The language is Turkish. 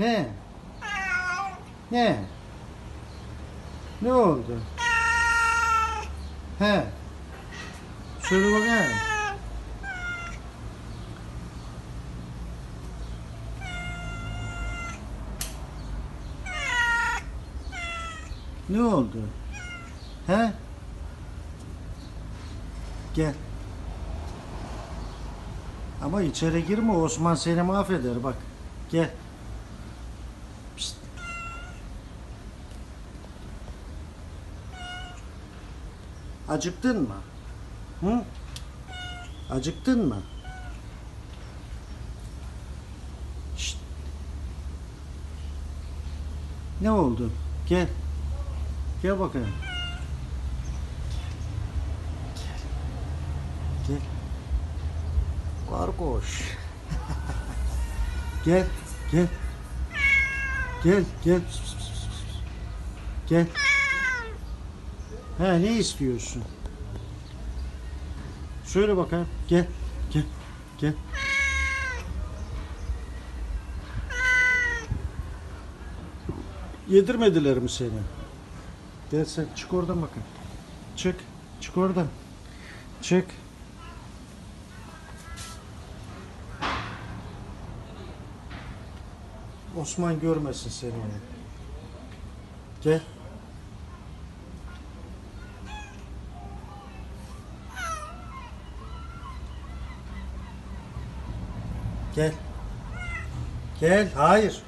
Ne? Ne oldu? He. Söyle bakayım. Ne oldu? He? Gel. Ama içeri girme Osman seni mahveder bak. Gel. Acıktın mı? Hı? Acıktın mı? Şşt. Ne oldu? Gel. Gel bakayım. Gel. Gel. Kargoş. gel, gel. Gel, gel. Gel. Ha ne istiyorsun? Söyle bakalım. Gel, gel, gel. Yedirmediler mi seni? Gel sen çık oradan bakın. Çık. Çık oradan. Çık. Osman görmesin seni. Gel. Gel. Gel. Hayır.